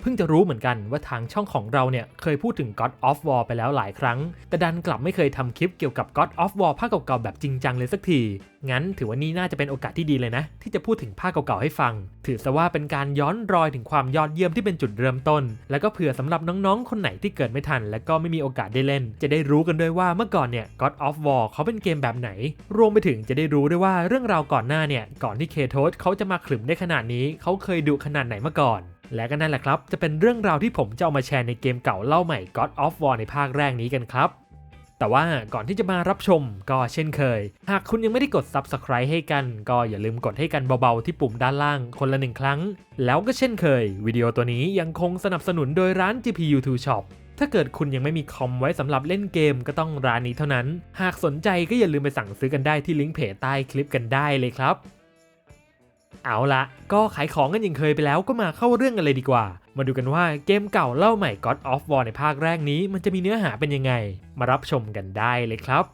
เพิ่งจะรู้เหมือนกันว่าทางช่องของเราเนี่ยเคยพูดถึง God of War ไปแล้วหลายครั้ง แต่ดันกลับไม่เคยทำคลิปเกี่ยวกับ God of War ภาคเก่าๆแบบจริงจังเลยสักที งั้นถือว่านี่น่าจะเป็นโอกาสที่ดีเลยนะ ที่จะพูดถึงภาคเก่าๆให้ฟัง ถือซะว่าเป็นการย้อนรอยถึงความยอดเยี่ยมที่เป็นจุดเริ่มต้น แล้วก็เผื่อสำหรับน้องๆ คนไหนที่เกิดไม่ทัน และก็ไม่มีโอกาสได้เล่น จะได้รู้กันด้วยว่าเมื่อก่อนเนี่ย God of War เขาเป็นเกมแบบไหน รวมไปถึงจะได้รู้ด้วยว่าเรื่องราวก่อนหน้าเนี่ยก่อนที่เคโทสเขาจะมาขลึมได้ขนาดนี้ เขาเคยดุขนาดไหนมาก่อน และก็นั่นแหละครับ จะเป็นเรื่องราวที่ผมจะเอามาแชร์ในเกมเก่าเล่าใหม่ God of War ในภาคแรกนี้กันครับ แต่ว่าก่อนที่จะมารับชมก็เช่นเคย หากคุณยังไม่ได้กด Subscribe ให้กัน ก็อย่าลืมกดให้กันเบาๆที่ปุ่มด้านล่างคนละหนึ่งครั้ง แล้วก็เช่นเคย วิดีโอตัวนี้ยังคงสนับสนุนโดยร้าน GPU 2 Shop ถ้าเกิดคุณยังไม่มีคอมไว้สำหรับเล่นเกมก็ต้องร้านนี้เท่านั้น หากสนใจก็อย่าลืมไปสั่งซื้อกันได้ที่ลิงก์เพจใต้คลิปกันได้เลยครับ เอาละก็ขายของกันอย่างเคยไปแล้วก็มาเข้าเรื่องกันเลยดีกว่า มาดูกันว่าเกมเก่าเล่าใหม่ God of War ในภาคแรกนี้ มันจะมีเนื้อหาเป็นยังไง มารับชมกันได้เลยครับ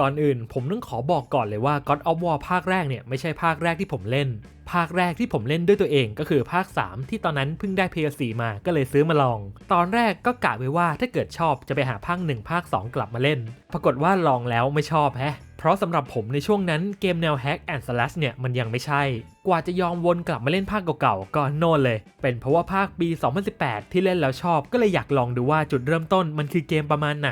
ก่อนอื่นผมต้องขอบอกก่อนเลยว่า God of War ภาคแรกเนี่ยไม่ใช่ภาคแรกที่ผมเล่น ภาคแรกที่ผมเล่นด้วยตัวเองก็คือภาค 3 ที่ตอนนั้นเพิ่งได้ PS4 มาก็เลยซื้อมาลอง ตอนแรกก็กะไว้ว่าถ้าเกิดชอบจะไปหาภาค 1 ภาค 2 กลับมาเล่น ปรากฏว่าลองแล้วไม่ชอบแฮะ ราะสำหรับผมในช่วงนั้นเกมแนว Hack and Slash เนี่ยมันยังไม่ใช่ กว่าจะยอมวนกลับมาเล่นภาคเก่าๆก็โน่นเลย เป็นเพราะว่าภาคปี 2018 ที่เล่นแล้วชอบก็เลยอยากลองดูว่าจุดเริ่มต้นมันคือเกมประมาณไหน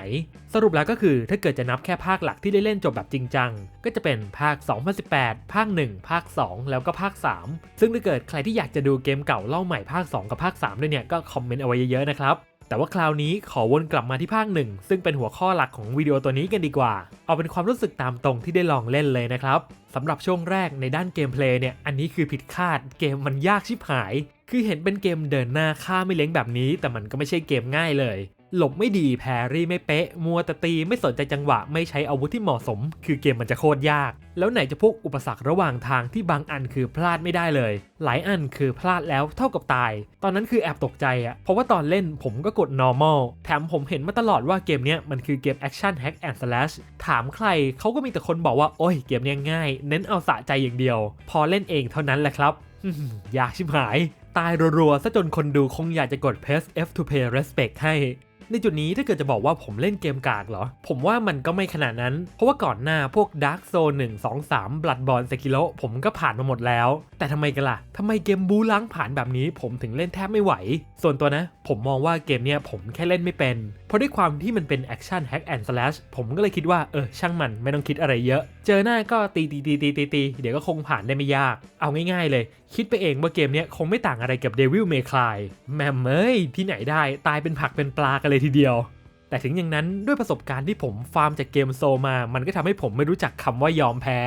สรุปแล้วก็คือถ้าเกิดจะนับแค่ภาคหลักที่ได้เล่นจบแบบจริงจังก็จะเป็นภาค 2018 ภาค 1 ภาค 2 แล้วก็ภาค 3 ซึ่งถ้าเกิดใครที่อยากจะดูเกมเก่าเล่าใหม่ภาค 2 กับภาค 3 ด้วยเนี่ยก็คอมเมนต์เอาไว้เยอะๆนะครับ แต่ว่าคราวนี้ขอวนกลับมาที่ภาคหนึ่งซึ่งเป็นหัวข้อหลักของวิดีโอตัวนี้กันดีกว่า เอาเป็นความรู้สึกตามตรงที่ได้ลองเล่นเลยนะครับสำหรับช่วงแรกในด้านเกมเพลย์เนี่ยอันนี้คือผิดคาดเกมมันยากชิบหาย คือเห็นเป็นเกมเดินหน้าฆ่าไม่เล้งแบบนี้ แต่มันก็ไม่ใช่เกมง่ายเลย หลบไม่ดีแพรรี่ไม่เป๊ะ มัวแต่ตีไม่สนใจจังหวะไม่ใช้อาวุธที่เหมาะสม คือเกมมันจะโคตรยาก แล้วไหนจะพวกอุปสรรคระหว่างทางที่บางอันคือพลาดไม่ได้เลย หลายอันคือพลาดแล้วเท่ากับตาย ตอนนั้นคือแอบตกใจอะเพราะว่าตอนเล่นผมก็กด normal แถมผมเห็นมาตลอดว่าเกมเนี้ยมันคือเกม action hack and slash ถามใครเขาก็มีแต่คนบอกว่าโอ้ยเกมเนี้ยง่าย เน้นเอาสะใจอย่างเดียว พอเล่นเองเท่านั้นแหละครับอยากชิบหาย ตายรัวๆซะจนคนดูคงอยากจะกด press F to pay respect ให้ ในจุดนี้ถ้าเกิดจะบอกว่าผมเล่นเกมกากเหรอ ผมว่ามันก็ไม่ขนาดนั้น เพราะว่าก่อนหน้าพวก Dark Zone 1 2 3 Bloodborne Sekiro ผมก็ผ่านมาหมดแล้ว แต่ทำไมกันล่ะทำไมเกมบูล้างผ่านแบบนี้ ผมถึงเล่นแทบไม่ไหว ส่วนตัวนะ ผมมองว่าเกมเนี้ยผมแค่เล่นไม่เป็น เพราะด้วยความที่มันเป็น Action Hack and Slash ผมก็เลยคิดว่าเออช่างมันไม่ต้องคิดอะไรเยอะเจอหน้าก็ตีตีตีตีตีตีเดี๋ยวก็คงผ่านได้ไม่ยาก เอาง่ายๆเลย คิดไปเองว่าเกมนี้คงไม่ต่างอะไรกับ Devil May Cry แม่มเม้ยที่ไหนได้ตายเป็นผักเป็นปลากันเลยทีเดียว แต่ถึงอย่างนั้นด้วยประสบการณ์ที่ผมฟาร์มจากเกมโซมา มันก็ทำให้ผมไม่รู้จักคำว่ายอมแพ้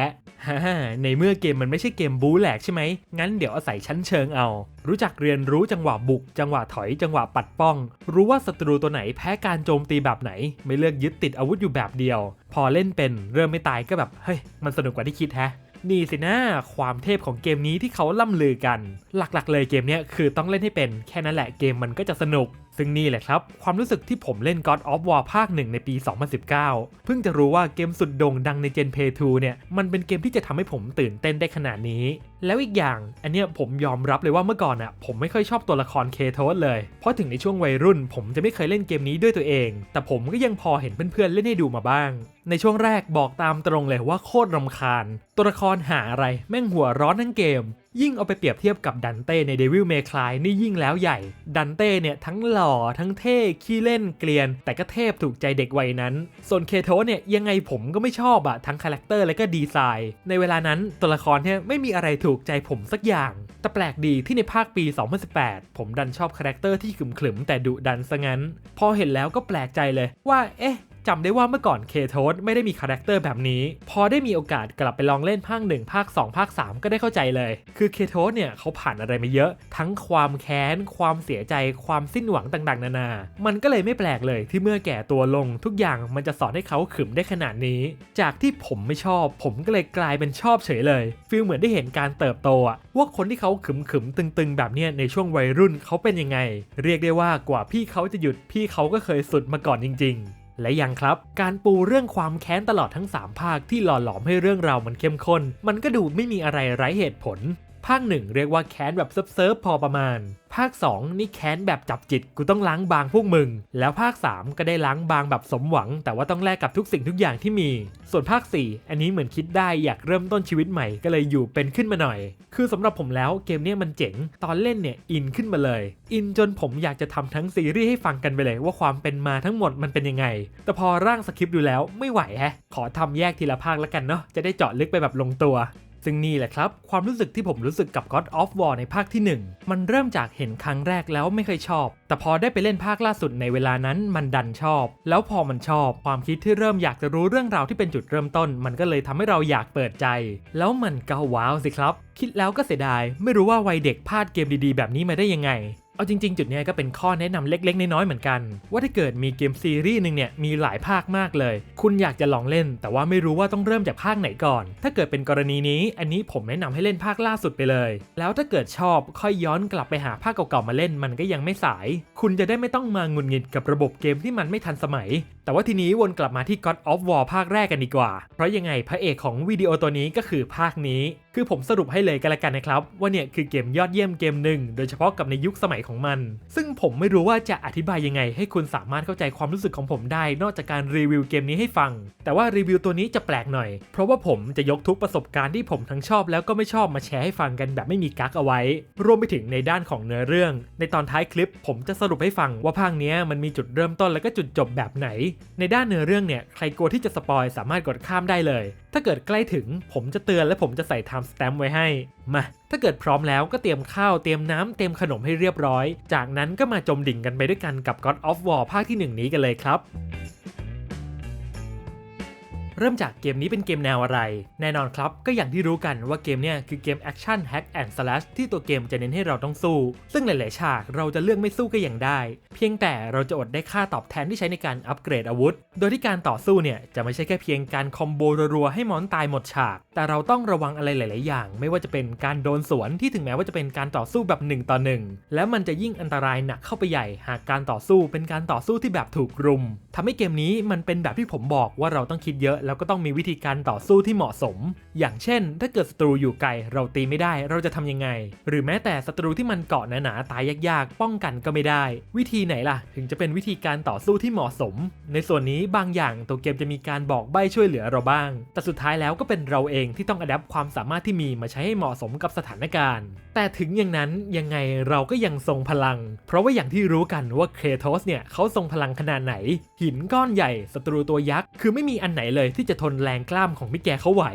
ฮ่าในเมื่อเกมมันไม่ใช่เกมบู๊แหลกใช่ไหม งั้นเดี๋ยวอาศัยชั้นเชิงเอา รู้จักเรียนรู้จังหวะบุก จังหวะถอย จังหวะปัดป้อง รู้ว่าศัตรูตัวไหนแพ้การโจมตีแบบไหน ไม่เลือกยึดติดอาวุธอยู่แบบเดียว พอเล่นเป็นเริ่มไม่ตายก็แบบ เฮ้ย มันสนุกกว่าที่คิดแฮะนี่สินะความเทพของเกมนี้ที่เขาล่ำลือกัน หลักๆ เลยเกมเนี้ยคือต้องเล่นให้เป็น แค่นั้นแหละเกมมันก็จะสนุก ซึ่งนี่แหละครับ ความรู้สึกที่ผมเล่น God of War ภาคหนึ่งในปี 2019 เพิ่งจะรู้ว่าเกมสุดโด่งดังใน Gen Play 2 เนี่ย มันเป็นเกมที่จะทำให้ผมตื่นเต้นได้ขนาดนี้ แล้วอีกอย่าง อันเนี้ยผมยอมรับเลยว่าเมื่อก่อนอะผมไม่ค่อยชอบตัวละครเคโทสเลย เพราะถึงในช่วงวัยรุ่น ผมจะไม่เคยเล่นเกมนี้ด้วยตัวเอง แต่ผมก็ยังพอเห็นเพื่อนๆเล่นให้ดูมาบ้าง ในช่วงแรกบอกตามตรงเลยว่าโคตรรำคาญ ตัวละครหาอะไรแม่งหัวร้อนทั้งเกม ยิ่งเอาไปเปรียบเทียบกับดันเต้ใน Devil May Cry นี่ยิ่งแล้วใหญ่ ดันเต้เนี่ยทั้งหล่อทั้งเท่ขี้เล่นเกลียน แต่ก็เทพถูกใจเด็กวัยนั้น ส่วนเคโทเนี่ยยังไงผมก็ไม่ชอบอะทั้งคาแรคเตอร์และก็ดีไซน์ ในเวลานั้นตัวละครเนี่ยไม่มีอะไรถูกใจผมสักอย่าง แต่แปลกดีที่ในภาคปี 2018 ผมดันชอบคาแรคเตอร์ที่ขึมๆแต่ดุดันซะงั้น พอเห็นแล้วก็แปลกใจเลยว่าเอ๊ะ จำได้ว่าเมื่อก่อนเคโทสไม่ได้มีคาแรคเตอร์แบบนี้ พอได้มีโอกาสกลับไปลองเล่นภาค1ภาค2ภาค3 ก็ได้เข้าใจเลย คือเคโทสเนี่ยเขาผ่านอะไรมาเยอะ ทั้งความแค้น ความเสียใจ ความสิ้นหวังต่างๆ นานา มันก็เลยไม่แปลกเลยที่เมื่อแก่ตัวลงทุกอย่างมันจะสอนให้เขาขึมได้ขนาดนี้ จากที่ผมไม่ชอบ ผมก็เลยกลายเป็นชอบเฉยเลยฟีลเหมือนได้เห็นการเติบโตอะว่าคนที่เขาขึมขึมตึงๆ แบบเนี้ยในช่วงวัยรุ่นเขาเป็นยังไง เรียกได้ว่ากว่าพี่เขาจะหยุดพี่เขาก็เคยสุดมาก่อนจริง ๆ และยังครับการปูเรื่องความแค้นตลอดทั้ง 3 ภาคที่หล่อหลอมให้เรื่องราวมันเข้มข้น มันก็ดูไม่มีอะไรไร้เหตุผล ภาค 1 เรียกว่าแค้นแบบเซิร์ฟๆพอประมาณ ภาค 2 นี่แค้นแบบจับจิตกูต้องล้างบางพวกมึง แล้วภาค 3 ก็ได้ล้างบางแบบสมหวัง แต่ว่าต้องแลกกับทุกสิ่งทุกอย่างที่มี ส่วนภาค 4 อันนี้เหมือนคิดได้อยากเริ่มต้นชีวิตใหม่ก็เลยอยู่เป็นขึ้นมาหน่อย คือสำหรับผมแล้วเกมเนี้ยมันเจ๋ง ตอนเล่นเนี่ยอินขึ้นมาเลย อินจนผมอยากจะทำทั้งซีรีส์ให้ฟังกันไปเลยว่าความเป็นมาทั้งหมดมันเป็นยังไง แต่พอร่างสคริปต์ดูแล้วไม่ไหวแฮะ ขอทำแยกทีละภาคแล้วกันเนาะจะได้เจาะลึกไปแบบลงตัว ซึ่งนี่แหละครับ ความรู้สึกที่ผมรู้สึกกับ God of War ในภาคที่ 1 มันเริ่มจากเห็นครั้งแรกแล้วไม่เคยชอบ แต่พอได้ไปเล่นภาคล่าสุดในเวลานั้นมันดันชอบ แล้วพอมันชอบความคิดที่เริ่มอยากจะรู้เรื่องราวที่เป็นจุดเริ่มต้น มันก็เลยทำให้เราอยากเปิดใจ แล้วมันก็ว้าวสิครับ คิดแล้วก็เสียดาย ไม่รู้ว่าวัยเด็กพลาดเกมดีๆ แบบนี้มาได้ยังไง เอาจริงๆ จุดนี้ก็เป็นข้อแนะนำเล็กๆ น้อยๆ เหมือนกัน ว่าถ้าเกิดมีเกมซีรีส์หนึ่งเนี่ยมีหลายภาคมากเลย คุณอยากจะลองเล่น แต่ว่าไม่รู้ว่าต้องเริ่มจากภาคไหนก่อน ถ้าเกิดเป็นกรณีนี้ อันนี้ผมแนะนำให้เล่นภาคล่าสุดไปเลย แล้วถ้าเกิดชอบค่อยย้อนกลับไปหาภาคเก่าๆมาเล่นมันก็ยังไม่สาย คุณจะได้ไม่ต้องมางุนงิดกับระบบเกมที่มันไม่ทันสมัย แต่ว่าทีนี้วนกลับมาที่ God of War ภาคแรกกันดีกว่า เพราะยังไงพระเอกของวิดีโอตัวนี้ก็คือภาคนี้ คือผมสรุปให้เลยกันละกันนะครับ ว่าเนี่ยคือเกมยอดเยี่ยมเกมหนึ่ง โดยเฉพาะกับในยุคสมัยของมัน ซึ่งผมไม่รู้ว่าจะอธิบายยังไง ให้คุณสามารถเข้าใจความรู้สึกของผมได้ นอกจากการรีวิวเกมนี้ให้ฟัง แต่ว่ารีวิวตัวนี้จะแปลกหน่อย เพราะว่าผมจะยกทุกประสบการณ์ที่ผมทั้งชอบ แล้วก็ไม่ชอบมาแชร์ให้ฟังกันแบบไม่มีกักเอาไว้ รวมไปถึงในด้านของเนื้อเรื่อง ในตอนท้ายคลิป ผมจะสรุปให้ฟังว่าภาคนี้มันมีจุดเริ่มต้นแล้วก็จุดจบแบบไหนในด้านเนื้อเรื่องเนี่ยใครกลัวที่จะสปอยสามารถกดข้ามได้เลย ถ้าเกิดใกล้ถึงผมจะเตือนและผมจะใส่ไทม์สแตมป์ไว้ให้ มา ถ้าเกิดพร้อมแล้วก็เตรียมข้าวเตรียมน้ำเตรียมขนมให้เรียบร้อย จากนั้นก็มาจมดิ่งกันไปด้วยกันกับ God of War ภาคที่ 1 นี้กันเลยครับ เริ่มจากเกมนี้เป็นเกมแนวอะไร แน่นอนครับ ก็อย่างที่รู้กันว่าเกมเนี่ยคือเกมแอคชั่นแฮกแอนด์สลัชที่ตัวเกมจะเน้นให้เราต้องสู้ ซึ่งหลาย ๆ ฉากเราจะเลือกไม่สู้ก็ยังได้ เพียงแต่เราจะอดได้ค่าตอบแทนที่ใช้ในการอัปเกรดอาวุธ โดยที่การต่อสู้เนี่ยจะไม่ใช่แค่เพียงการคอมโบรัวๆให้มอนตายหมดฉาก แต่เราต้องระวังอะไรหลาย ๆ อย่าง ไม่ว่าจะเป็นการโดนสวนที่ถึงแม้ว่าจะเป็นการต่อสู้แบบ1ต่อ1แล้วมันจะยิ่งอันตรายหนักเข้าไปใหญ่ หากการต่อสู้เป็นการต่อสู้ที่แบบถูกรุมทำให้เกมนี้มันเป็นแบบที่ผมบอกว่าเราต้องคิดเยอะแล้วก็ต้องมีวิธีการต่อสู้ที่เหมาะสม อย่างเช่น ถ้าเกิดศัตรูอยู่ไกลเราตีไม่ได้เราจะทำยังไง หรือแม้แต่ศัตรูที่มันเกาะหนาๆตายยากๆ ป้องกันก็ไม่ได้ วิธีไหนล่ะ ถึงจะเป็นวิธีการต่อสู้ที่เหมาะสม ในส่วนนี้บางอย่างตัวเกมจะมีการบอกใบ้ช่วยเหลือเราบ้าง แต่สุดท้ายแล้วก็เป็นเราเองที่ต้องอัดแอปความสามารถที่มีมาใช้ให้เหมาะสมกับสถานการณ์ แต่ถึงอย่างนั้นยังไงเราก็ยังทรงพลัง เพราะว่าอย่างที่รู้กันว่าเคโทสเนี่ยเขาทรงพลังขนาดไหน หินก้อนใหญ่ศัตรูตัวยักษ์คือไม่มีอันไหนเลยที่จะทนแรงกล้ามของมิแกเขาไหว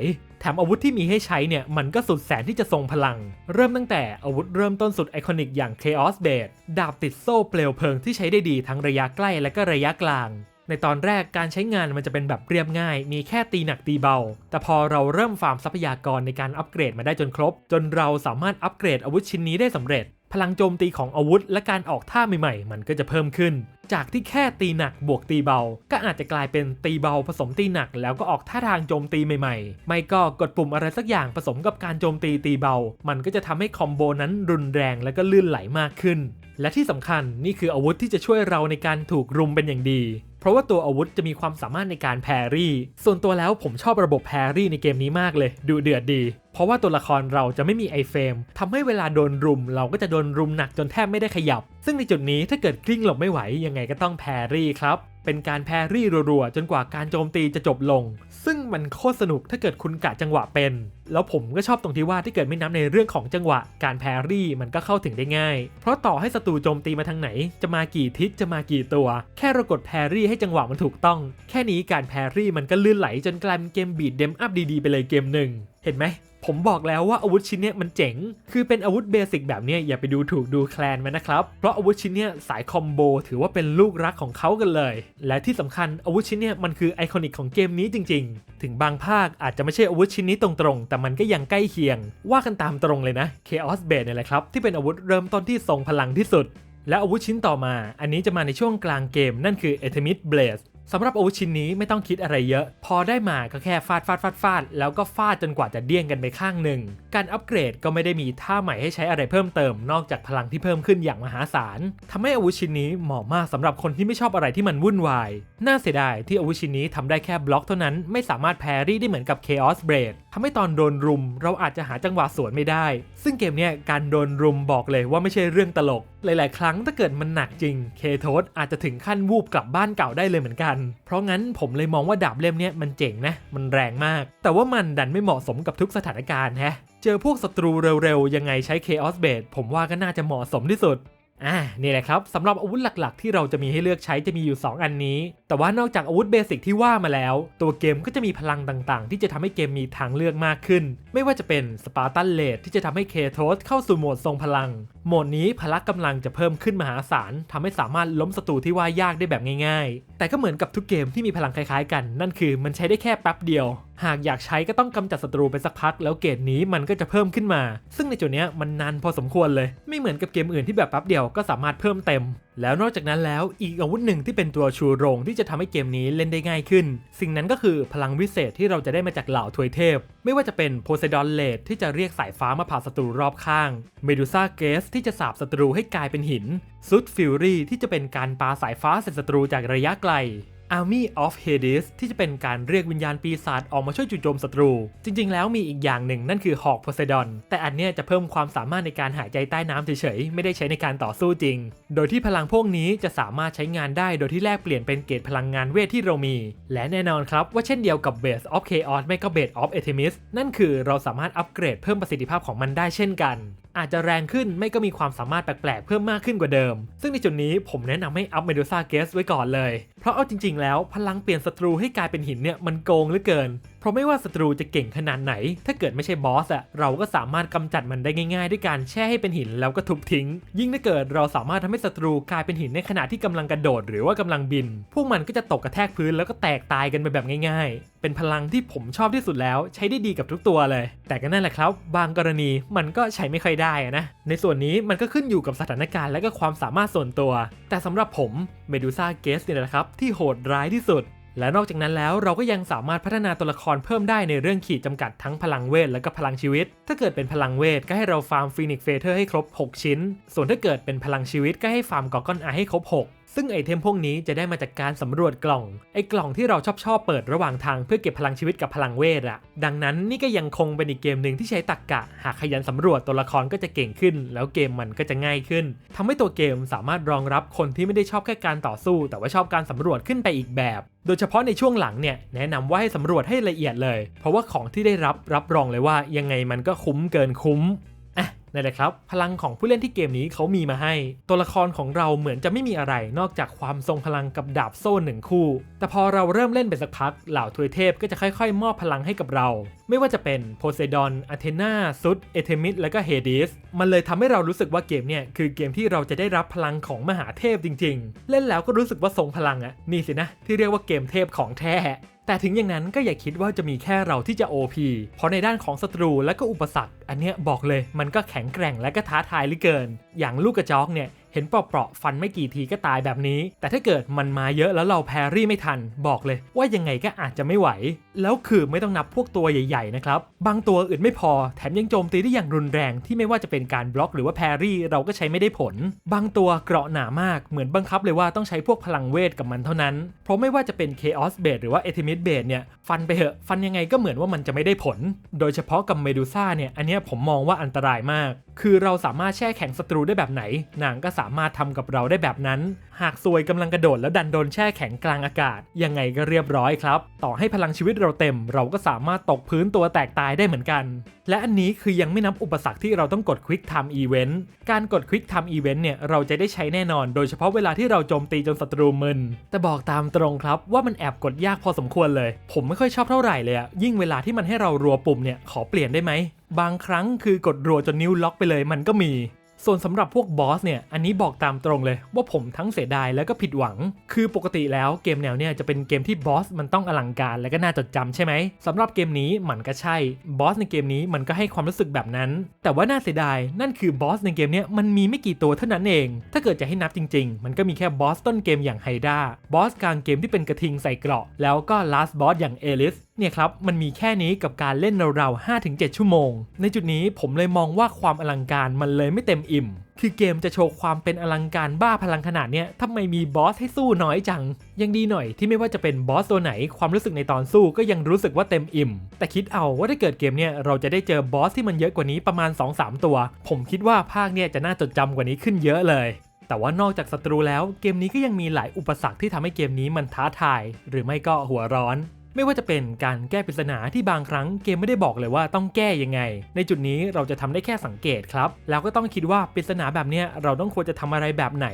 แถมอาวุธที่มีให้ใช้เนี่ยมันก็สุดแสนที่จะทรงพลัง เริ่มตั้งแต่อาวุธเริ่มต้นสุดไอคอนิกอย่าง Chaos b a t ดาบติดโซ่เปลวเพลิงที่ใช้ได้ดีทั้งระยะใกล้และก็ระยะกลาง ในตอนแรกการใช้งานมันจะเป็นแบบเรียบง่าย มีแค่ตีหนักตีเบา แต่พอเราเริ่มฟาร์มทรัพยากรในการอัปเกรดมาได้จนครบ จนเราสามารถอัปเกรดอาวุธชิ้นนี้ได้สำเร็จ พลังโจมตีของอาวุธ และการออกท่าใหม่ๆ มันก็จะเพิ่มขึ้น จากที่แค่ตีหนักบวกตีเบา ก็อาจจะกลายเป็นตีเบาผสมตีหนัก แล้วก็ออกท่าทางโจมตีใหม่ๆ ไม่ก็กดปุ่มอะไรสักอย่างผสมกับการโจมตีตีเบา มันก็จะทำให้คอมโบนั้นรุนแรงและก็ลื่นไหลมากขึ้น และที่สำคัญนี่คืออาวุธที่จะช่วยเราในการถูกรุมเป็นอย่างดีเพราะว่าตัวอาวุธจะมีความสามารถในการแพรรี่ ส่วนตัวแล้วผมชอบระบบแพรรี่ในเกมนี้มากเลย ดูเดือดดีเพราะว่าตัวละครเราจะไม่มีไอเฟรมทำให้เวลาโดนรุม เราก็จะโดนรุมหนักจนแทบไม่ได้ขยับ ซึ่งในจุดนี้ถ้าเกิดกลิ้งหลบไม่ไหวยังไงก็ต้องแพรรี่ครับ เป็นการแพรรี่รัวๆ จนกว่าการโจมตีจะจบลง ซึ่งมันโคตรสนุกถ้าเกิดคุณกะจังหวะเป็น แล้วผมก็ชอบตรงที่ว่าที่เกิดไม่นับในเรื่องของจังหวะ การแพรรี่มันก็เข้าถึงได้ง่าย เพราะต่อให้ศัตรูโจมตีมาทางไหน จะมากี่ทิศจะมากี่ตัว แค่เรากดแพรรี่ให้จังหวะมันถูกต้อง แค่นี้การแพรรี่มันก็ลื่นไหลจนกลายเป็นเกมบีดเดมอัพดีๆไปเลยเกมหนึ่งเห็นไหม ผมบอกแล้วว่าอาวุธชิ้นเนี้ยมันเจ๋ง คือเป็นอาวุธเบสิกแบบเนี้ยอย่าไปดูถูกดูแคลนมันนะครับ เพราะอาวุธชิ้นเนี้ยสายคอมโบถือว่าเป็นลูกรักของเขากันเลย และที่สำคัญอาวุธชิ้นเนี้ยมันคือไอคอนิกของเกมนี้จริง ๆ ถึงบางภาคอาจจะไม่ใช่อาวุธชิ้นนี้ตรงๆ แต่มันก็ยังใกล้เคียง ว่ากันตามตรงเลยนะ Chaos Blade เนี่ยแหละครับที่เป็นอาวุธเริ่มต้นที่ทรงพลังที่สุด และอาวุธชิ้นต่อมา อันนี้จะมาในช่วงกลางเกมนั่นคือ e t e m i t Blade สำหรับอาวุธชิ้นนี้ไม่ต้องคิดอะไรเยอะ พอได้มาก็แค่ฟาดฟาดฟาดฟาดแล้วก็ฟาดจนกว่าจะเดี้ยงกันไปข้างหนึ่ง การอัปเกรดก็ไม่ได้มีท่าใหม่ให้ใช้อะไรเพิ่มเติม นอกจากพลังที่เพิ่มขึ้นอย่างมหาศาลทำให้อาวุธชิ้นนี้เหมาะมากสำหรับคนที่ไม่ชอบอะไรที่มันวุ่นวาย น่าเสียดายที่อาวุธชิ้นนี้ทำได้แค่บล็อกเท่านั้นไม่สามารถแพรรี่ได้เหมือนกับ Chaos Blade ทำให้ตอนโดนรุม เราอาจจะหาจังหวะสวนไม่ได้ซึ่งเกมเนี้ยการโดนรุมบอกเลยว่าไม่ใช่เรื่องตลก หลาย ๆ ครั้งถ้าเกิดมันหนักจริง เคโทสอาจจะถึงขั้นวูบกลับบ้านเก่าได้เลยเหมือนกัน เพราะงั้นผมเลยมองว่าดาบเล่มเนี้ยมันเจ๋งนะ มันแรงมาก แต่ว่ามันดันไม่เหมาะสมกับทุกสถานการณ์แฮะ เจอพวกศัตรูเร็ว ๆ ยังไงใช้ Chaos b a s e ผมว่าก็น่าจะเหมาะสมที่สุด อ่านี่แหละครับสำหรับอาวุธหลักๆ ที่เราจะมีให้เลือกใช้จะมีอยู่ 2 อันนี้ แต่ว่านอกจากอาวุธเบสิกที่ว่ามาแล้ว ตัวเกมก็จะมีพลังต่างๆ ที่จะทำให้เกมมีทางเลือกมากขึ้น ไม่ว่าจะเป็นสปาร์ตันเลดที่จะทำให้เคโทสเข้าสู่โหมดทรงพลัง โหมดนี้พละกำลังจะเพิ่มขึ้นมหาศาลทำให้สามารถล้มศัตรูที่ว่ายากได้แบบง่าย ๆ แต่ก็เหมือนกับทุกเกมที่มีพลังคล้ายๆ กัน นั่นคือมันใช้ได้แค่แป๊บเดียว หากอยากใช้ก็ต้องกำจัดศัตรูไปสักพัก แล้วเกรดนี้มันก็จะเพิ่มขึ้นมา ซึ่งในจุดนี้มันนานพอสมควรเลย ไม่เหมือนกับเกมอื่นที่แบบแป๊บเดียวก็สามารถเพิ่มเต็ม แล้วนอกจากนั้นแล้วอีกอาวุธหนึ่งที่เป็นตัวชูโรงที่จะทำให้เกมนี้เล่นได้ง่ายขึ้น สิ่งนั้นก็คือพลังวิเศษที่เราจะได้มาจากเหล่าทวยเทพ ไม่ว่าจะเป็นโพไซดอนเลดที่จะเรียกสายฟ้ามาผ่าศัตรูรอบข้าง เมดูซ่าเกสที่จะสาบศัตรูให้กลายเป็นหินซุดฟิวรี่ที่จะเป็นการปาสายฟ้าใส่ศัตรูจากระยะไกล Army of Hades ที่จะเป็นการเรียกวิญญาณปีศาจออกมาช่วยจู่โจมศัตรู จริงๆ แล้วมีอีกอย่างหนึ่งนั่นคือหอกโพไซดอน แต่อันเนี้ยจะเพิ่มความสามารถในการหายใจใต้น้ำเฉยๆ ไม่ได้ใช้ในการต่อสู้จริง โดยที่พลังพวกนี้จะสามารถใช้งานได้โดยที่แลกเปลี่ยนเป็นเกรดพลังงานเวทที่เรามี และแน่นอนครับว่าเช่นเดียวกับ Base of Chaos ไม่ก็ Base of Artemis นั่นคือเราสามารถอัปเกรดเพิ่มประสิทธิภาพของมันได้เช่นกันอาจจะแรงขึ้นไม่ก็มีความสามารถแปลกๆ เพิ่มมากขึ้นกว่าเดิม ซึ่งในจุดนี้ผมแนะนำให้อัพเมดูซ่าเกสไว้ก่อนเลย เพราะเอาจริงๆ แล้วพลังเปลี่ยนศัตรูให้กลายเป็นหินเนี่ยมันโกงเหลือเกิน เพราะไม่ว่าศัตรูจะเก่งขนาดไหน ถ้าเกิดไม่ใช่บอสอะเราก็สามารถกำจัดมันได้ง่ายๆ ด้วยการแช่ให้เป็นหินแล้วก็ทุบทิ้ง ยิ่งถ้าเกิดเราสามารถทำให้ศัตรูกลายเป็นหินในขณะที่กำลังกระโดดหรือว่ากำลังบิน พวกมันก็จะตกกระแทกพื้นแล้วก็แตกตายกันไปแบบง่าย ๆ เป็นพลังที่ผมชอบที่สุดแล้ว ใช้ได้ดีกับทุกตัวเลย แต่ก็นั่นแหละครับ บางกรณีมันก็ใช้ไม่ค่อยได้อะนะ ในส่วนนี้มันก็ขึ้นอยู่กับสถานการณ์และก็ความสามารถส่วนตัว แต่สำหรับผมเมดูซ่าเกสเนี่ยนะครับที่โหดร้ายที่สุด และนอกจากนั้นแล้วเราก็ยังสามารถพัฒนาตัวละครเพิ่มได้ในเรื่องขีดจำกัดทั้งพลังเวทและก็พลังชีวิต ถ้าเกิดเป็นพลังเวทก็ให้เราฟาร์มฟีนิกเฟเธอร์ให้ครบ 6 ชิ้น ส่วนถ้าเกิดเป็นพลังชีวิตก็ให้ฟาร์มกอกอนไอให้ครบ 6 ซึ่งไอเทมพวกนี้จะได้มาจากการสำรวจกล่อง ไอกล่องที่เราชอบชอบเปิดระหว่างทางเพื่อเก็บพลังชีวิตกับพลังเวทอะดังนั้นนี่ก็ยังคงเป็นอีกเกมหนึ่งที่ใช้ตรกกะ หากขยันสำรวจตัวละครก็จะเก่งขึ้น แล้วเกมมันก็จะง่ายขึ้นทำให้ตัวเกมสามารถรองรับคนที่ไม่ได้ชอบแค่การต่อสู้ แต่ว่าชอบการสำรวจขึ้นไปอีกแบบ โดยเฉพาะในช่วงหลังเนี่ยแนะนำว่าให้สำรวจให้ละเอียดเลย เพราะว่าของที่ได้รับรับรองเลยว่ายังไงมันก็คุ้มเกินคุ้ม นั่นแหละครับ พลังของผู้เล่นที่เกมนี้เขามีมาให้ ตัวละครของเราเหมือนจะไม่มีอะไร นอกจากความทรงพลังกับดาบโซ่หนึ่งคู่ แต่พอเราเริ่มเล่นไปสักพัก เหล่าทวยเทพก็จะค่อยๆ มอบพลังให้กับเรา ไม่ว่าจะเป็นโพไซดอนอาเทนาซุดเอเทมิสและก็เฮดิสมันเลยทำให้เรารู้สึกว่าเกมเนี่ยคือเกมที่เราจะได้รับพลังของมหาเทพจริง ๆ เล่นแล้วก็รู้สึกว่าทรงพลังอะนี่สินะที่เรียกว่าเกมเทพของแท้ แต่ถึงอย่างนั้นก็อย่าคิดว่าจะมีแค่เราที่จะ OP เพราะในด้านของศัตรูและก็อุปสรรค อันเนี้ยบอกเลยมันก็แข็งแกร่งและก็ท้าทายเหลือเกิน อย่างลูกกระจอกเนี่ย เห็นเปราะๆฟันไม่กี่ทีก็ตายแบบนี้ แต่ถ้าเกิดมันมาเยอะแล้วเราแพรรี่ไม่ทัน บอกเลยว่ายังไงก็อาจจะไม่ไหว แล้วคือไม่ต้องนับพวกตัวใหญ่ๆนะครับ บางตัวอื่นไม่พอ แถมยังโจมตีได้อย่างรุนแรงที่ไม่ว่าจะเป็นการบล็อกหรือว่าแพรรี่เราก็ใช้ไม่ได้ผล บางตัวเกราะหนามากเหมือนบังคับเลยว่าต้องใช้พวกพลังเวทกับมันเท่านั้น เพราะไม่ว่าจะเป็น Chaos b a s e หรือว่า Etimis b a s e เนี่ยฟันไปเหอะฟันยังไงก็เหมือนว่ามันจะไม่ได้ผล โดยเฉพาะกับเมดูซ่าเนี่ยอันนี้ผมมองว่าอันตรายมาก คือเราสามารถแช่แข็งศัตรูได้แบบไหนนางก็สามารถทำกับเราได้แบบนั้น หากซวยกำลังกระโดดแล้วดันโดนแช่แข็งกลางอากาศ ยังไงก็เรียบร้อยครับ ต่อให้พลังชีวิตเราเต็ม เราก็สามารถตกพื้นตัวแตกตายได้เหมือนกัน และอันนี้คือยังไม่นับอุปสรรคที่เราต้องกด Quick Time Event การกด Quick Time Event เนี่ยเราจะได้ใช้แน่นอน โดยเฉพาะเวลาที่เราโจมตีจนศัตรูมึนแต่บอกตามตรงครับว่ามันแอบกดยากพอสมควรเลย ผมไม่ค่อยชอบเท่าไหร่เลยอะยิ่งเวลาที่มันให้เรารัวปุ่มเนี่ยขอเปลี่ยนได้ไหมบางครั้งคือกดรัวจนนิ้วล็อกไปเลยมันก็มี ส่วนสำหรับพวกบอสเนี่ย อันนี้บอกตามตรงเลยว่าผมทั้งเสียดายแล้วก็ผิดหวัง คือปกติแล้วเกมแนวเนี่ยจะเป็นเกมที่บอสมันต้องอลังการและก็น่าจดจำใช่ไหมสำหรับเกมนี้มันก็ใช่ บอสในเกมนี้มันก็ให้ความรู้สึกแบบนั้น แต่ว่าน่าเสียดายนั่นคือบอสในเกมเนี้ยมันมีไม่กี่ตัวเท่านั้นเอง ถ้าเกิดจะให้นับจริง ๆ มันก็มีแค่บอสต้นเกมอย่างไฮด้าบอสกลางเกมที่เป็นกระทิงใส่เกราะ แล้วก็ลาสบอสอย่างเอลิส เนี่ยครับมันมีแค่นี้กับการเล่นราวๆ5-7 ชั่วโมง ในจุดนี้ผมเลยมองว่าความอลังการมันเลยไม่เต็มอิ่ม คือเกมจะโชว์ความเป็นอลังการบ้าพลังขนาดเนี้ยทำไมมีบอสให้สู้น้อยจัง ยังดีหน่อยที่ไม่ว่าจะเป็นบอสตัวไหนความรู้สึกในตอนสู้ก็ยังรู้สึกว่าเต็มอิ่ม แต่คิดเอาว่าถ้าเกิดเกมเนี่ยเราจะได้เจอบอสที่มันเยอะกว่านี้ประมาณ 2-3 ตัว ผมคิดว่าภาคเนี่ยจะน่าจดจำกว่านี้ขึ้นเยอะเลยแต่ว่านอกจากศัตรูแล้วเกมนี้ก็ยังมีหลายอุปสรรคที่ทำให้เกมนี้มันท้าทาย หรือไม่ก็หัวร้อน ไม่ว่าจะเป็นการแก้ปริศนาที่บางครั้งเกมไม่ได้บอกเลยว่าต้องแก้ยังไง ในจุดนี้เราจะทำได้แค่สังเกตครับ แล้วก็ต้องคิดว่าปริศนาแบบเนี้ยเราต้องควรจะทำอะไรแบบไหน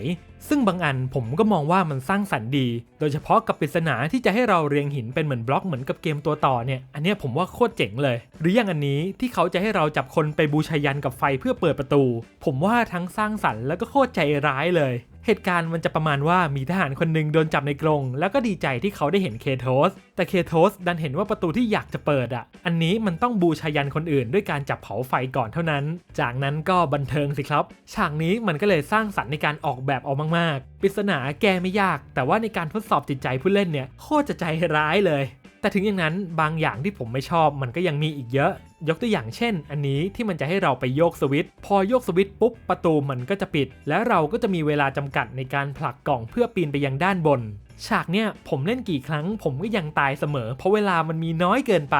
ซึ่งบางอันผมก็มองว่ามันสร้างสรรค์ดี โดยเฉพาะกับปริศนาที่จะให้เราเรียงหินเป็นเหมือนบล็อกเหมือนกับเกมตัวต่อเนี่ย อันเนี้ยผมว่าโคตรเจ๋งเลย หรืออย่างอันนี้ที่เขาจะให้เราจับคนไปบูชายันกับไฟเพื่อเปิดประตู ผมว่าทั้งสร้างสรรค์แล้วก็โคตรใจร้ายเลย เหตุการณ์มันจะประมาณว่ามีทหารคนหนึ่งโดนจับในกรงแล้วก็ดีใจที่เขาได้เห็นเคโทส แต่เคโทสดันเห็นว่าประตูที่อยากจะเปิดอะ อันนี้มันต้องบูชายันคนอื่นด้วยการจับเผาไฟก่อนเท่านั้น จากนั้นก็บันเทิงสิครับ ฉากนี้มันก็เลยสร้างสรรค์ในการออกแบบออกมากๆ ปริศนาแก้ไม่ยาก แต่ว่าในการทดสอบจิตใจผู้เล่นเนี่ยโคตรจะใจร้ายเลย แต่ถึงอย่างนั้นบางอย่างที่ผมไม่ชอบมันก็ยังมีอีกเยอะ ยกตัวอย่างเช่น อันนี้ที่มันจะให้เราไปโยกสวิตช์พอโยกสวิตช์ปุ๊บประตูมันก็จะปิด และเราก็จะมีเวลาจำกัดในการผลักกล่องเพื่อปีนไปยังด้านบน ฉากเนี่ยผมเล่นกี่ครั้งผมก็ยังตายเสมอ เพราะเวลามันมีน้อยเกินไป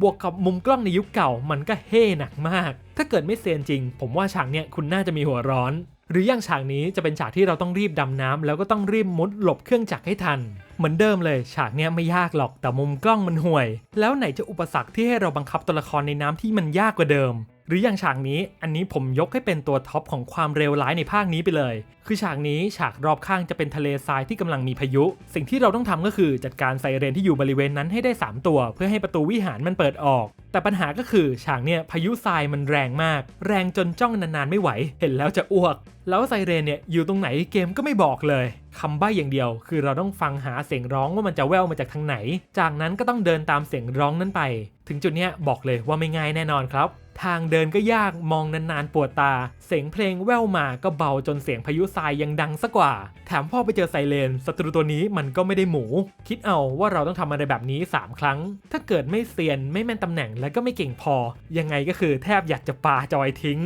บวกกับมุมกล้องในยุคเก่ามันก็เฮ่หนักมาก ถ้าเกิดไม่เซียนจริง ผมว่าฉากเนี่ยคุณน่าจะมีหัวร้อน หรืออย่างฉากนี้จะเป็นฉากที่เราต้องรีบดำน้ำแล้วก็ต้องรีบมุดหลบเครื่องจักรให้ทัน เหมือนเดิมเลย ฉากเนี้ยไม่ยากหรอกแต่มุมกล้องมันห่วย แล้วไหนจะอุปสรรคที่ให้เราบังคับตัวละครในน้ำที่มันยากกว่าเดิม หรืออย่างฉากนี้อันนี้ผมยกให้เป็นตัวท็อปของความเร็วร้ายในภาคนี้ไปเลย คือฉากนี้ฉากรอบข้างจะเป็นทะเลทรายที่กำลังมีพายุ สิ่งที่เราต้องทำก็คือจัดการไซเรนที่อยู่บริเวณนั้นให้ได้ 3 ตัว เพื่อให้ประตูวิหารมันเปิดออก แต่ปัญหาก็คือฉากเนี่ยพายุทรายมันแรงมาก แรงจนจ้องนานๆไม่ไหว เห็นแล้วจะอ้วก แล้วไซเรนเนี่ยอยู่ตรงไหนเกมก็ไม่บอกเลยคำใบ้อย่างเดียว คือเราต้องฟังหาเสียงร้องว่ามันจะแว่วมาจากทางไหน จากนั้นก็ต้องเดินตามเสียงร้องนั้นไป ถึงจุดเนี้ยบอกเลยว่าไม่ง่ายแน่นอนครับ ทางเดินก็ยากมองนานๆปวดตา เสียงเพลงแว่วมาก็เบาจนเสียงพายุทรายยังดังซะกว่า แถมพ่อไปเจอไซเรนศัตรูตัวนี้มันก็ไม่ได้หมู คิดเอาว่าเราต้องทำอะไรแบบนี้ 3 ครั้ง ถ้าเกิดไม่เซียนไม่แม่นตำแหน่งและก็ไม่เก่งพอ ยังไงก็คือแทบอยากจะปาจอยทิ้ง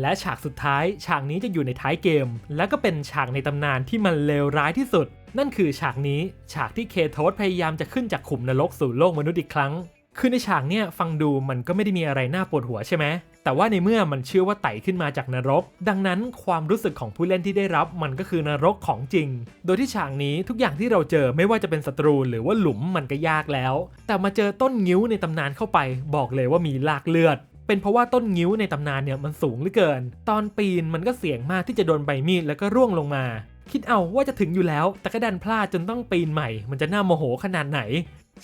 และฉากสุดท้าย ฉากนี้จะอยู่ในท้ายเกม และก็เป็นฉากในตำนานที่มันเลวร้ายที่สุด นั่นคือฉากนี้ฉากที่เคโทสพยายามจะขึ้นจากขุมนรกสู่โลกมนุษย์อีกครั้ง คือในฉากเนี่ยฟังดูมันก็ไม่ได้มีอะไรน่าปวดหัวใช่ไหมแต่ว่าในเมื่อมันเชื่อว่าไต่ขึ้นมาจากนรก ดังนั้นความรู้สึกของผู้เล่นที่ได้รับมันก็คือนรกของจริง โดยที่ฉากนี้ทุกอย่างที่เราเจอไม่ว่าจะเป็นศัตรูหรือว่าหลุมมันก็ยากแล้ว แต่มาเจอต้นงิ้วในตำนานเข้าไป บอกเลยว่ามีลากเลือด เป็นเพราะว่าต้นงิ้วในตำนานเนี่ยมันสูงเหลือเกิน ตอนปีนมันก็เสี่ยงมากที่จะโดนใบมีดแล้วก็ร่วงลงมา คิดเอาว่าจะถึงอยู่แล้ว แต่ก็ดันพลาดจนต้องปีนใหม่ มันจะน่าโมโหขนาดไหน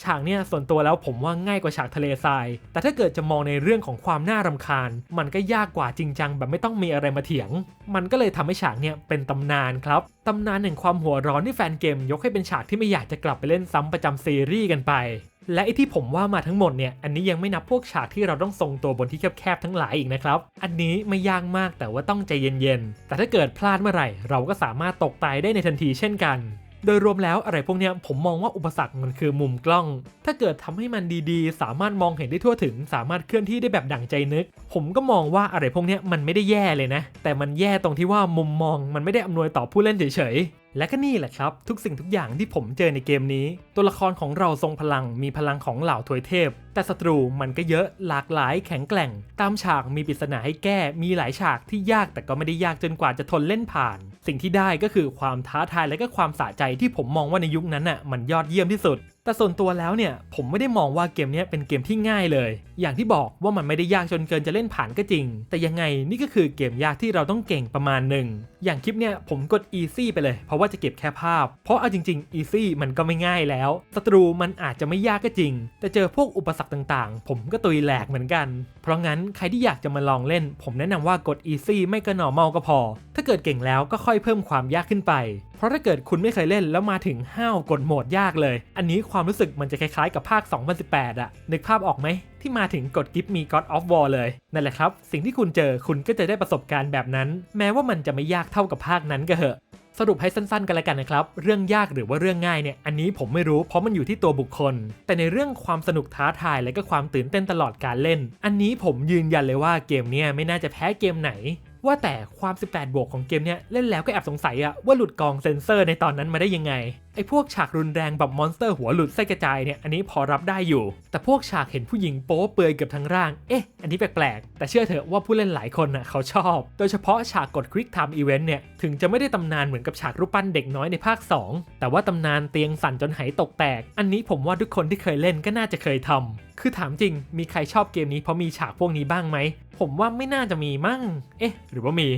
ฉากเนี่ยส่วนตัวแล้วผมว่าง่ายกว่าฉากทะเลทราย แต่ถ้าเกิดจะมองในเรื่องของความน่ารำคาญ มันก็ยากกว่าจริงจังแบบไม่ต้องมีอะไรมาเถียง มันก็เลยทำให้ฉากเนี่ยเป็นตำนานครับ ตำนานแห่งความหัวร้อนที่แฟนเกม ยกให้เป็นฉากที่ไม่อยากจะกลับไปเล่นซ้ำประจำซีรีส์กันไป และไอที่ผมว่ามาทั้งหมดเนี่ย อันนี้ยังไม่นับพวกฉากที่เราต้องทรงตัวบนที่แคบๆทั้งหลายอีกนะครับ อันนี้ไม่ยากมากแต่ว่าต้องใจเย็นๆ แต่ถ้าเกิดพลาดเมื่อไหร่ เราก็สามารถตกตายได้ในทันทีเช่นกัน โดยรวมแล้วอะไรพวกเนี้ยผมมองว่าอุปสรรคมันคือมุมกล้อง ถ้าเกิดทำให้มันดีๆ สามารถมองเห็นได้ทั่วถึง สามารถเคลื่อนที่ได้แบบดั่งใจนึก ผมก็มองว่าอะไรพวกเนี้ยมันไม่ได้แย่เลยนะ แต่มันแย่ตรงที่ว่ามุมมองมันไม่ได้อำนวยต่อผู้เล่นเฉยๆและก็นี่แหละครับ ทุกสิ่งทุกอย่างที่ผมเจอในเกมนี้ ตัวละครของเราทรงพลังมีพลังของเหล่าทวยเทพ แต่ศัตรูมันก็เยอะหลากหลายแข็งแกร่ง ตามฉากมีปริศนาให้แก้มีหลายฉากที่ยากแต่ก็ไม่ได้ยากจนกว่าจะทนเล่นผ่าน สิ่งที่ได้ก็คือความท้าทายและก็ความสะใจที่ผมมองว่าในยุคนั้นน่ะมันยอดเยี่ยมที่สุดแต่ส่วนตัวแล้วเนี่ยผมไม่ได้มองว่าเกมนี้เป็นเกมที่ง่ายเลย อย่างที่บอกว่ามันไม่ได้ยากจนเกินจะเล่นผ่านก็จริง แต่ยังไงนี่ก็คือเกมยากที่เราต้องเก่งประมาณหนึ่ง อย่างคลิปเนี้ยผมกด easy ไปเลย เพราะว่าจะเก็บแค่ภาพ เพราะเอาจริง ๆ easy มันก็ไม่ง่ายแล้ว ศัตรูมันอาจจะไม่ยากก็จริง แต่เจอพวกอุปสรรคต่างๆ ผมก็ตุยแหลกเหมือนกัน เพราะงั้นใครที่อยากจะมาลองเล่น ผมแนะนำว่ากด easy ไม่ก็ normal ก็พอ ถ้าเกิดเก่งแล้วก็ค่อยเพิ่มความยากขึ้นไป เพราะถ้าเกิดคุณไม่เคยเล่นแล้วมาถึงห้าวกดโหมดยากเลย อันนี้ความรู้สึกมันจะคล้ายๆกับภาค 2018อะนึกภาพออกไหม ที่มาถึงกด Give Me God of War เลย นั่นแหละครับ สิ่งที่คุณเจอคุณก็จะได้ประสบการณ์แบบนั้น แม้ว่ามันจะไม่ยากเท่ากับภาคนั้นก็เหอะสรุปให้สั้นๆ กันล้วกันนะครับ เรื่องยากหรือว่าเรื่องง่ายเนี่ย อันนี้ผมไม่รู้เพราะมันอยู่ที่ตัวบุคคล แต่ในเรื่องความสนุกท้าทายและก็ความตื่นเต้นตลอดการเล่น อันนี้ผมยืนยันเลยว่าเกมเนี้ยไม่น่าจะแพ้เกมไหน ว่าแต่ความ 18 บวกของเกมเนี้ยเล่นแล้วก็แอบสงสัยอะว่าหลุดกองเซนเซอร์ในตอนนั้นมาได้ยังไง ไอ้พวกฉากรุนแรงแบบมอนสเตอร์หัวหลุดไส้กระจายเนี่ยอันนี้พอรับได้อยู่ แต่พวกฉากเห็นผู้หญิงโป๊เปลือยเกือบทั้งร่าง เอ๊ะ อันนี้แปลกๆ แต่เชื่อเถอะว่าผู้เล่นหลายคนน่ะเขาชอบ โดยเฉพาะฉากกด Quick Time Event เนี่ยถึงจะไม่ได้ตำนานเหมือนกับฉากรูปปั้นเด็กน้อยในภาค 2 แต่ว่าตำนานเตียงสั่นจนไหตกแตก อันนี้ผมว่าทุกคนที่เคยเล่นก็น่าจะเคยทำคือถามจริงมีใครชอบเกมนี้เพราะมีฉากพวกนี้บ้างไหม ผมว่าไม่น่าจะมีมั่ง เอ๊ะ หรือว่ามี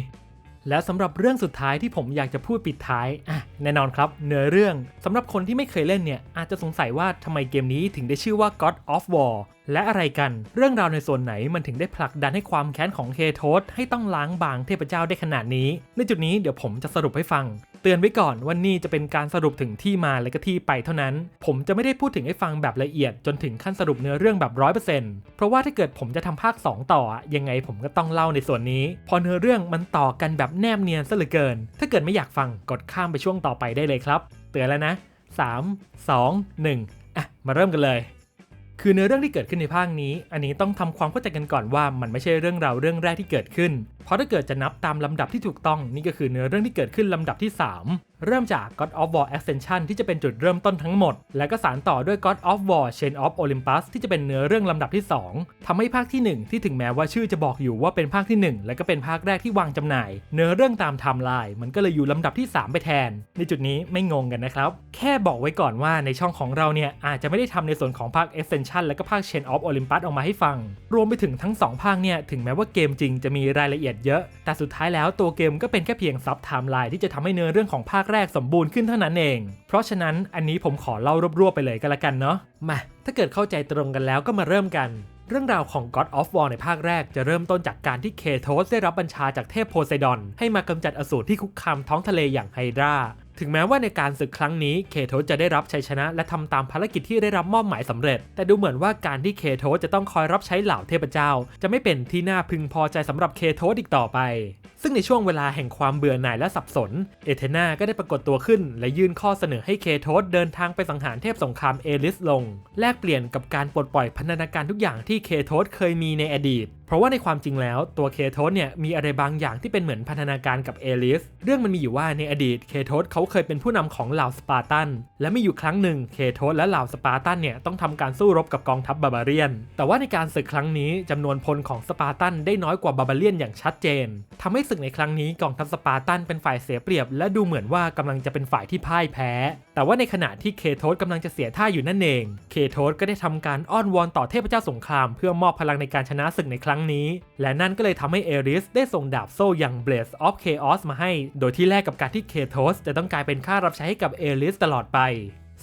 แล้วสำหรับเรื่องสุดท้ายที่ผมอยากจะพูดปิดท้ายอะแน่นอนครับ เนื้อเรื่องสำหรับคนที่ไม่เคยเล่นเนี่ยอาจจะสงสัยว่าทำไมเกมนี้ถึงได้ชื่อว่า God of War และอะไรกันเรื่องราวในส่วนไหนมันถึงได้ผลักดันให้ความแค้นของเคโทสให้ต้องล้างบางเทพเจ้าได้ขนาดนี้ ในจุดนี้เดี๋ยวผมจะสรุปให้ฟัง เตือนไว้ก่อนว่านี่จะเป็นการสรุปถึงที่มาและก็ที่ไปเท่านั้น ผมจะไม่ได้พูดถึงให้ฟังแบบละเอียดจนถึงขั้นสรุปเนื้อเรื่องแบบร้อยเปอร์เซ็นต์เพราะว่าถ้าเกิดผมจะทำภาค 2 ต่อ ยังไงผมก็ต้องเล่าในส่วนนี้พอเนื้อเรื่องมันต่อกันแบบแนบเนียนซะเหลือเกิน ถ้าเกิดไม่อยากฟังกดข้ามไปช่วงต่อไปได้เลยครับ เตือนแล้วนะ 3 2 1อะมาเริ่มกันเลย คือเนื้อเรื่องที่เกิดขึ้นในภาคนี้ อันนี้ต้องทำความเข้าใจกันก่อนว่ามันไม่ใช่เรื่องราวเรื่องแรกที่เกิดขึ้น เพราะถ้าเกิดจะนับตามลำดับที่ถูกต้องนี่ก็คือเนื้อเรื่องที่เกิดขึ้นลำดับที่ 3 เริ่มจาก God of War Ascension ที่จะเป็นจุดเริ่มต้นทั้งหมด แล้วก็สานต่อด้วย God of War Chain of Olympus ที่จะเป็นเนื้อเรื่องลำดับที่ 2ทำให้ภาคที่ 1 ที่ถึงแม้ว่าชื่อจะบอกอยู่ว่าเป็นภาคที่ 1 และก็เป็นภาคแรกที่วางจำหน่าย เนื้อเรื่องตามไทม์ไลน์มันก็เลยอยู่ลำดับที่ 3 ไปแทน ในจุดนี้ไม่งงกันนะครับ แค่บอกไว้ก่อนว่าในช่องของเราเนี่ยอาจจะไม่ได้ทำในส่วนของภาค Ascension และก็ภาค Chain of Olympus ออกมาให้ฟัง รวมไปถึงทั้งสองภาคเนี่ยถึงแม้ว่าเกมจริงจะมีรายละเอียดเยอะ แต่สุดท้ายแล้วตัวเกมก็เป็นแค่เพียงซับไทม์ไลน์ที่จะทำให้เนื้อเรื่องของภาคแรกสมบูรณ์ขึ้นเท่านั้นเอง เพราะฉะนั้นอันนี้ผมขอเล่ารวบๆไปเลยก็แล้วกันเนาะ มาถ้าเกิดเข้าใจตรงกันแล้วก็มาเริ่มกัน เรื่องราวของ God of War ในภาคแรกจะเริ่มต้นจากการที่เคโทสได้รับบัญชาจากเทพโพไซดอนให้มากำจัดอสูรที่คุกคามท้องทะเลอย่างไฮดรา ถึงแม้ว่าในการศึกครั้งนี้เคโทสจะได้รับชัยชนะ และทำตามภารกิจที่ได้รับมอบหมายสำเร็จ แต่ดูเหมือนว่าการที่เคโทสจะต้องคอยรับใช้เหล่าเทพเจ้า จะไม่เป็นที่น่าพึงพอใจสำหรับเคโทสอีกต่อไป ซึ่งในช่วงเวลาแห่งความเบื่อหน่ายและสับสน เอเธนาก็ได้ปรากฏตัวขึ้น และยื่นข้อเสนอให้เคโทสเดินทางไปสังหารเทพสงครามเอลิสลง แลกเปลี่ยนกับการปลดปล่อยพันธนาการทุกอย่างที่เคโทสเคยมีในอดีตเพราะว่าในความจริงแล้วตัวเคโทสเนี่ยมีอะไรบางอย่างที่เป็นเหมือนพันธนาการกับเอลิส เรื่องมันมีอยู่ว่าในอดีตเคโทสเขาเคยเป็นผู้นำของเหล่าสปาร์ตัน และมีอยู่ครั้งหนึ่งเคโทสและเหล่าสปาร์ตันเนี่ยต้องทำการสู้รบกับกองทัพบาบาเรียน แต่ว่าในการศึกครั้งนี้จำนวนพลของสปาร์ตันได้น้อยกว่าบาบาเรียนอย่างชัดเจนทำให้ศึกในครั้งนี้กองทัพสปาร์ตันเป็นฝ่ายเสียเปรียบ และดูเหมือนว่ากำลังจะเป็นฝ่ายที่พ่ายแพ้ แต่ว่าในขณะที่เคโทสกำลังจะเสียท่าอยู่นั่นเอง เคโทสก็ได้ทำการอ้อนวอนต่อเทพเจ้าสงคราม เพื่อมอบพลังในการชนะศึกในครั้งนี้ และนั่นก็เลยทำให้เอริสได้ส่งดาบโซ่อย่าง Blaze of Chaos มาให้ โดยที่แลกกับการที่เคโทสจะต้องกลายเป็นข้ารับใช้ให้กับเอริสตลอดไป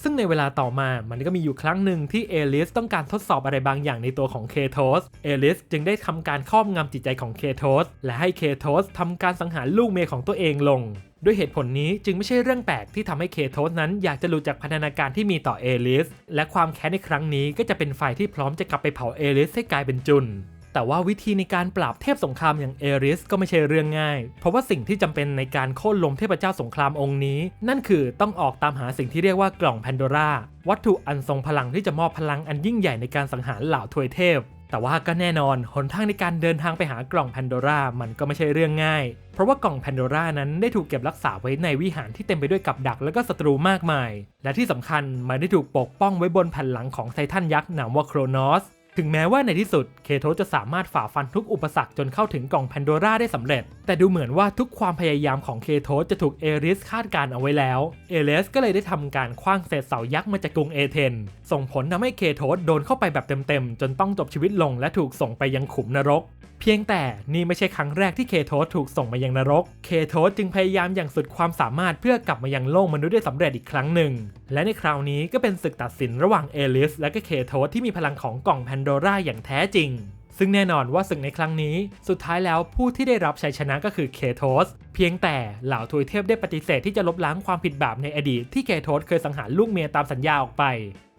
ซึ่งในเวลาต่อมามันก็มีอยู่ครั้งหนึ่งที่เอลิสต้องการทดสอบอะไรบางอย่างในตัวของเคโทส เอลิสจึงได้ทำการครอบงำจิตใจของเคโทส และให้เคโทสทำการสังหารลูกเมียของตัวเองลงด้วยเหตุผลนี้จึงไม่ใช่เรื่องแปลกที่ทำให้เคโทสนั้นอยากจะหลุดจากพันธนาการที่มีต่อเอลิส และความแค้นในครั้งนี้ก็จะเป็นไฟที่พร้อมจะกลับไปเผาเอลิสให้กลายเป็นจุน แต่ว่าวิธีในการปราบเทพสงครามอย่างเอริสก็ไม่ใช่เรื่องง่าย เพราะว่าสิ่งที่จำเป็นในการโค่นล้มเทพเจ้าสงครามองค์นี้ นั่นคือต้องออกตามหาสิ่งที่เรียกว่ากล่องแพนโดราวัตถุอันทรงพลังที่จะมอบพลังอันยิ่งใหญ่ในการสังหารเหล่าทวยเทพ แต่ว่าก็แน่นอนหนทางในการเดินทางไปหากล่องแพนโดรามันก็ไม่ใช่เรื่องง่าย เพราะว่ากล่องแพนโดรานั้นได้ถูกเก็บรักษาไว้ในวิหารที่เต็มไปด้วยกับดักและก็ศัตรูมากมาย และที่สำคัญมันได้ถูกปกป้องไว้บนแผ่นหลังของไททันยักษ์นามว่าโครนอส ถึงแม้ว่าในที่สุดเคโทจะสามารถฝ่าฟันทุกอุปสรรคจนเข้าถึงกล่องแพนโดราได้สำเร็จ แต่ดูเหมือนว่าทุกความพยายามของเคโทจะถูกเอริสคาดการเอาไว้แล้ว เอเลสก็เลยได้ทำการคว้างเศษเสายักษ์มาจากกรุงเอเธน ส่งผลทำให้เคโทโดนเข้าไปแบบเต็มๆ จนต้องจบชีวิตลงและถูกส่งไปยังขุมนรก เพียงแต่นี่ไม่ใช่ครั้งแรกที่เคโทสถูกส่งมายังนรก เคโทสจึงพยายามอย่างสุดความสามารถเพื่อกลับมายังโลกมนุษย์ได้สำเร็จอีกครั้งหนึ่ง และในคราวนี้ก็เป็นศึกตัดสินระหว่างเอลิสและก็เคโทสที่มีพลังของกล่องแพนโดราอย่างแท้จริง ซึ่งแน่นอนว่าศึกในครั้งนี้ สุดท้ายแล้วผู้ที่ได้รับชัยชนะก็คือเคโทสเพียงแต่เหล่าทวยเทพได้ปฏิเสธที่จะลบล้างความผิดบาปในอดีตที่เคโทสเคยสังหารลูกเมียตามสัญญาออกไป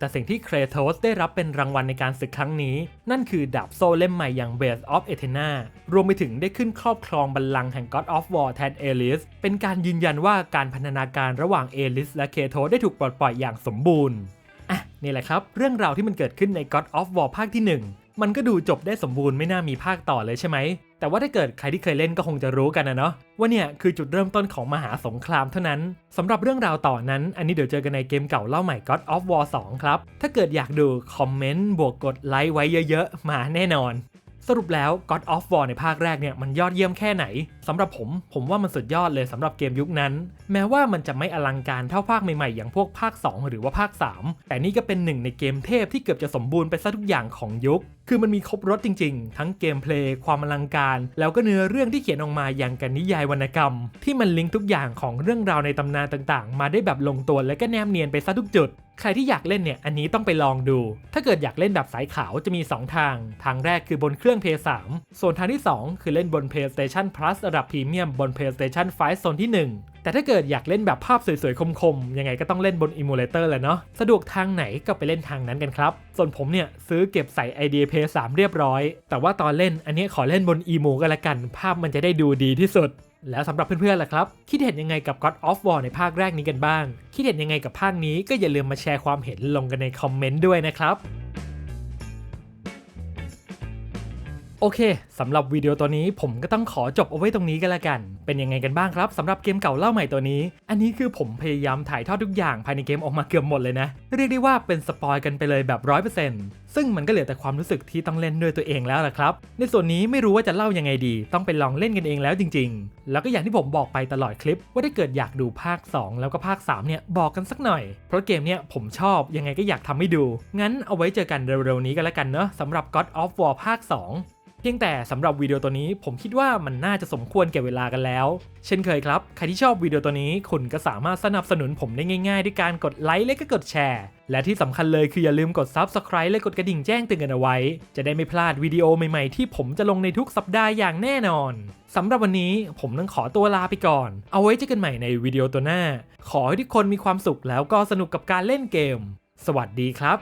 แต่สิ่งที่เครโทสได้รับเป็นรางวัลในการศึกครั้งนี้ นั่นคือดาบโซ่เล่มใหม่อย่าง b a s e of Athena รวมไปถึงได้ขึ้นครอบครองบัลลังก์แห่ง God of War แทนเอลิส เป็นการยืนยันว่าการพันธนาการระหว่างเอลิสและเคโทสได้ถูกปลดปล่อยอย่างสมบูรณ์ อะ นี่แหละครับ เรื่องราวที่มันเกิดขึ้นใน God of War ภาคที่ 1 มันก็ดูจบได้สมบูรณ์ไม่น่ามีภาคต่อเลยใช่ไหม แต่ว่าถ้าเกิดใครที่เคยเล่นก็คงจะรู้กันนะเนาะว่าเนี่ยคือจุดเริ่มต้นของมหาสงครามเท่านั้นสำหรับเรื่องราวต่อนั้น อันนี้เดี๋ยวเจอกันในเกมเก่าเล่าใหม่ God of War 2 ครับ ถ้าเกิดอยากดูคอมเมนต์บวกกดไลค์ไว้เยอะๆ มาแน่นอน สรุปแล้ว God of War ในภาคแรกเนี่ยมันยอดเยี่ยมแค่ไหน สำหรับผม ผมว่ามันสุดยอดเลยสำหรับเกมยุคนั้น แม้ว่ามันจะไม่อลังการเท่าภาคใหม่ๆ อย่างพวกภาค 2 หรือว่าภาค 3 แต่นี่ก็เป็นหนึ่งในเกมเทพที่เกือบจะสมบูรณ์ไปซะทุกอย่างของยุค คือมันมีครบรถจริงๆ ทั้งเกมเพลย์ความอลังการ แล้วก็เนื้อเรื่องที่เขียนออกมาอย่างกันนิยายวรรณกรรม ที่มันลิงก์ทุกอย่างของเรื่องราวในตำนานต่างๆ มาได้แบบลงตัวและก็แนบเนียนไปซะทุกจุดใครที่อยากเล่นเนี่ย อันนี้ต้องไปลองดู ถ้าเกิดอยากเล่นแบบสายขาวจะมี 2 ทาง ทางแรกคือบนเครื่อง PS 3 ส่วนทางที่ 2 คือเล่นบน PlayStation Plus ระดับพรีเมียมบน PlayStation 5โซนที่ 1 แต่ถ้าเกิดอยากเล่นแบบภาพสวยๆ คมๆ ยังไงก็ต้องเล่นบน Emulator แหละเนาะ สะดวกทางไหนก็ไปเล่นทางนั้นกันครับ ส่วนผมเนี่ย ซื้อเก็บใส่ idea p 3เรียบร้อย แต่ว่าตอนเล่นอันนี้ขอเล่นบน emu ก็แล้วกัน ภาพมันจะได้ดูดีที่สุดแล้วสำหรับเพื่อนๆล่ะครับ คิดเห็นยังไงกับ God of War ในภาคแรกนี้กันบ้าง คิดเห็นยังไงกับภาคนี้ก็อย่าลืมมาแชร์ความเห็นลงกันในคอมเมนต์ด้วยนะครับ โอเคสำหรับวิดีโอตัวนี้ผมก็ต้องขอจบเอาไว้ตรงนี้กันละกัน เป็นยังไงกันบ้างครับสำหรับเกมเก่าเล่าใหม่ตัวนี้ อันนี้คือผมพยายามถ่ายทอดทุกอย่างภายในเกมออกมาเกือบหมดเลยนะ เรียกได้ว่าเป็นสปอยกันไปเลยแบบ 100%ซึ่งมันก็เหลือแต่ความรู้สึกที่ต้องเล่นด้วยตัวเองแล้วล่ะครับ ในส่วนนี้ไม่รู้ว่าจะเล่ายังไงดี ต้องไปลองเล่นกันเองแล้วจริง ๆ แล้วก็อย่างที่ผมบอกไปตลอดคลิป ว่าถ้าเกิดอยากดูภาค 2 แล้วก็ภาค 3 เนี่ยบอกกันสักหน่อย เพราะเกมเนี่ยผมชอบยังไงก็อยากทำให้ดู งั้นเอาไว้เจอกันเร็วๆนี้กันแล้วกันเนาะสำหรับ God of War ภาค 2 เพียงแต่สำหรับวิดีโอตัวนี้ผมคิดว่ามันน่าจะสมควรแก่เวลากันแล้ว เช่นเคยครับ ใครที่ชอบวิดีโอตัวนี้คุณก็สามารถสนับสนุนผมได้ง่ายๆ ด้วยการกดไลค์และก็กดแชร์ และที่สำคัญเลยคืออย่าลืมกด Subscribe และกดกระดิ่งแจ้งเตือนกันเอาไว้ จะได้ไม่พลาดวิดีโอใหม่ๆที่ผมจะลงในทุกสัปดาห์อย่างแน่นอนสำหรับวันนี้ผมต้องขอตัวลาไปก่อน เอาไว้เจอกันใหม่ในวิดีโอตัวหน้า ขอให้ทุกคนมีความสุขแล้วก็สนุกกับการเล่นเกม สวัสดีครับ